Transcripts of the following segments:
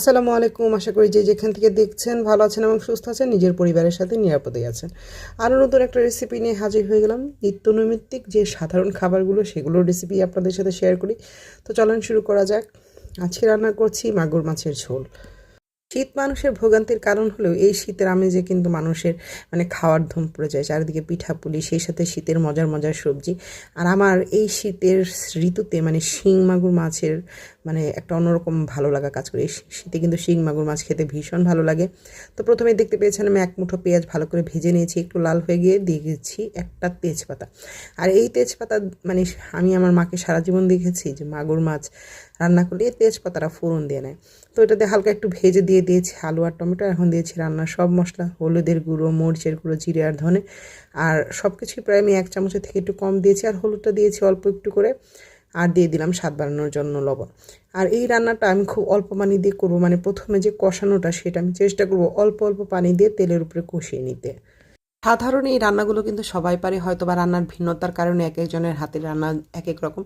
আসসালামু আলাইকুম। আশা করি যে যেখান থেকে দেখছেন, ভালো আছেন এবং সুস্থ আছেন, নিজের পরিবারের সাথে নিরাপদে আছেন। আরও নতুন একটা রেসিপি নিয়ে হাজির হয়ে গেলাম। নিত্যনৈমিত্তিক যে সাধারণ খাবারগুলো, সেগুলোর রেসিপি আপনাদের সাথে শেয়ার করি। তো চলেন শুরু করা যাক। আজকে রান্না করছি মাগুর মাছের ঝোল। শীত মানুষের ভোগান্তির কারণ হলেও এই শীতের আমেজে কিন্তু মানুষের মানে খাওয়ার ধুম পড়ে যায়। চারিদিকে পিঠাপুলি সেই সাথে শীতের মজার মজার সবজি। আর আমার এই শীতের ঋতুতে মানে শিং মাগুর মাছের মানে একটা অন্যরকম ভালো লাগা কাজ করে। শীতে কিন্তু শিং মাগুর মাছ খেতে ভীষণ ভালো লাগে। তো প্রথমে দেখতে পেয়েছেন আমি এক মুঠো পেঁয়াজ ভালো করে ভেজে নিয়েছি, একটু লাল হয়ে গিয়ে দিয়ে গেছি একটা তেজপাতা। আর এই তেজপাতা মানে আমি আমার মাকে সারা জীবন দেখেছি যে মাগুর মাছ রান্না করলে তেজপাতাটা ফোড়ন দিয়ে নেয়। তো এটাতে হালকা একটু ভেজে দিয়ে দিয়েছি আলু আর টমেটো এখন দিয়েছি রান্নার সব মশলা, হলুদের গুঁড়ো, মরিচের গুঁড়ো, জিরে আর ধনে। আর সব কিছুই প্রায় আমি এক চামচের থেকে একটু কম দিয়েছি, আর হলুদটা দিয়েছি অল্প একটু করে, আর দিয়ে দিলাম স্বাদ বাড়ানোর জন্য লবণ। আর এই রান্নাটা আমি খুব অল্প পানি দিয়ে করব মানে প্রথমে যে কষানোটা, সেটা আমি চেষ্টা করব অল্প অল্প পানি দিয়ে তেলের উপরে কষিয়ে নিতে। সাধারণ এই রান্নাগুলো কিন্তু সবাই পারে হয়তো বা রান্নার ভিন্নতার কারণে এক একজনের হাতের রান্না এক এক রকম।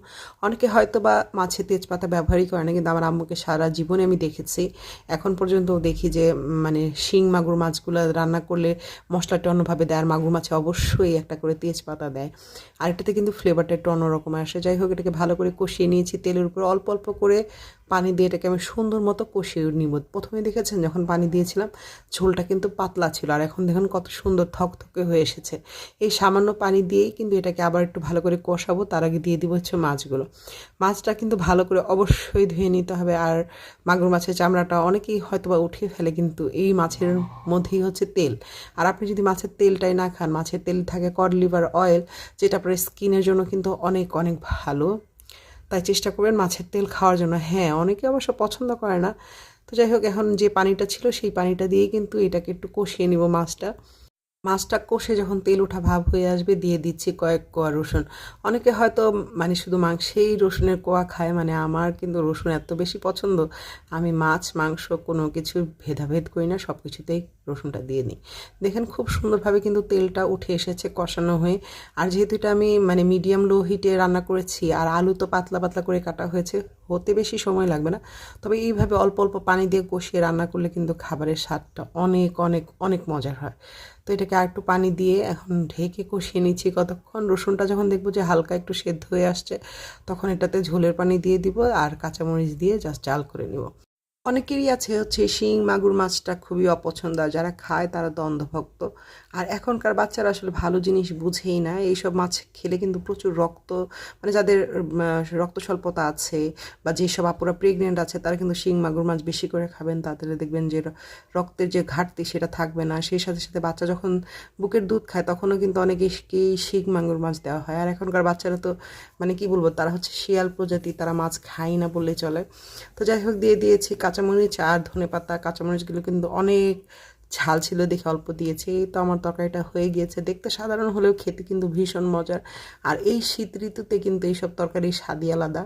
অনেকে হয়তো বা মাছে তেজপাতা ব্যবহারই করে না, কিন্তু আমার আম্মুকে সারা জীবনে আমি দেখেছি। এখন পর্যন্ত দেখি যে মানে শিং, মাগুর মাছগুলো রান্না করলে মশলাটা অন্যভাবে দেয়, আর মাগুর মাছে অবশ্যই একটা করে তেজপাতা দেয়। আর এটাতে কিন্তু ফ্লেভারটা একটু অন্যরকম আসে। যাই হোক, এটাকে ভালো করে কষিয়ে নিয়েছি তেলের উপর। অল্প অল্প করে পানি দিয়ে এটাকে আমি সুন্দর মতো কষিয়ে নিব। প্রথমে দেখেছেন যখন পানি দিয়েছিলাম, ঝোলটা কিন্তু পাতলা ছিল আর এখন দেখুন কত সুন্দর থকথকে হয়ে এসেছে। এই সামান্য পানি দিয়েই কিন্তু এটাকে আবার একটু ভালো করে কষাবো, তার আগে দিয়ে দিব হচ্ছে মাছগুলো। মাছটা কিন্তু ভালো করে অবশ্যই ধুয়ে নিতে হবে আর মাগুর মাছের চামড়াটা অনেকেই হয়তো বা উঠিয়ে ফেলে, কিন্তু এই মাছের মধ্যেই হচ্ছে তেল। আর আপনি যদি মাছের তেলটাই না খান, মাছের তেল থাকে কড লিভার অয়েল, যেটা আপনার স্কিনের জন্য কিন্তু অনেক অনেক ভালো। তাই চেষ্টা করবেন মাছের তেল খাওয়ার জন্য। হ্যাঁ অনেকে অবশ্য পছন্দ করে না। তো যাই হোক, এখন যে পানিটা ছিল, সেই পানিটা দিয়েই কিন্তু এটাকে একটু কষিয়ে নিব মাছটা। মাছটা কষে যখন তেল ওঠা ভাব হয়ে আসবে, দিয়ে দিচ্ছি কয়েক কোয়া রসুন। অনেকে হয়তো মানে শুধু মাংসেই রসুনের কোয়া খায় মানে আমার কিন্তু রসুন এত বেশি পছন্দ। আমি মাছ, মাংস কোনো কিছু ভেদাভেদ করি না সব কিছুতেই রসুনটা দিয়ে নিই দেখেন খুব সুন্দরভাবে কিন্তু তেলটা উঠে এসেছে কষানো হয়ে। আর যেহেতু এটা আমি মানে মিডিয়াম লো হিটে রান্না করেছি, আর আলু তো পাতলা পাতলা করে কাটা হয়েছে, হতে বেশি সময় লাগবে না। তবে এইভাবে অল্প অল্প পানি দিয়ে কষিয়ে রান্না করলে কিন্তু খাবারের স্বাদটা অনেক অনেক অনেক মজার হয়। তো এটাকে আর একটু পানি দিয়ে এখন ঢেকে কষিয়ে নিচ্ছি কতক্ষণ। রসুনটা যখন দেখব যে হালকা একটু সেদ্ধ হয়ে আসছে, তখন এটাতে ঝোলের পানি দিয়ে দিব আর কাঁচামরিচ দিয়ে জাস্ট জাল করে নিব। অনেকেরই আছে হচ্ছে শিং, মাগুর মাছটা খুবই অপছন্দ, আর যারা খায় তারা দ্বন্দ্বভক্ত আর এখনকার বাচ্চারা আসলে ভালো জিনিস বুঝেই না, এইসব মাছ খেলে কিন্তু প্রচুর রক্ত মানে যাদের রক্ত স্বল্পতা আছে বা যেসব আপুরা প্রেগনেন্ট আছে, তারা কিন্তু শিং, মাগুর মাছ বেশি করে খাবেন। তাদের দেখবেন যে রক্তের যে ঘাটতি সেটা থাকবে না। সেই সাথে সাথে বাচ্চা যখন বুকের দুধ খায়, তখনও কিন্তু অনেকেই শিং, মাগুর মাছ দেওয়া হয়। আর এখনকার বাচ্চারা তো মানে কি বলব, তারা হচ্ছে শিয়াল প্রজাতি, তারা মাছ খায় না বললে চলে। তো যাই হোক, দিয়ে দিয়েছি কাঁচামরিচ আর ধনে পাতা, কাঁচামরিচগুলো কিন্তু অনেক ঝাল ছিল দেখে অল্প দিয়েছে। এই তো আমার তরকারিটা হয়ে গিয়েছে। দেখতে সাধারণ হলেও খেতে কিন্তু ভীষণ মজার। আর এই শীত ঋতুতে কিন্তু এইসব তরকারির স্বাদই আলাদা।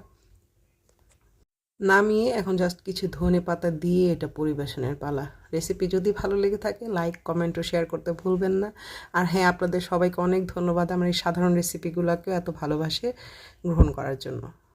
নামিয়ে এখন জাস্ট কিছু ধনে পাতা দিয়ে এটা পরিবেশনের পালা। রেসিপি যদি ভালো লেগে থাকে লাইক কমেন্ট ও শেয়ার করতে ভুলবেন না। আর হ্যাঁ আপনাদের সবাইকে অনেক ধন্যবাদ আমার এই সাধারণ রেসিপিগুলোকে এত ভালোবাসে গ্রহণ করার জন্য।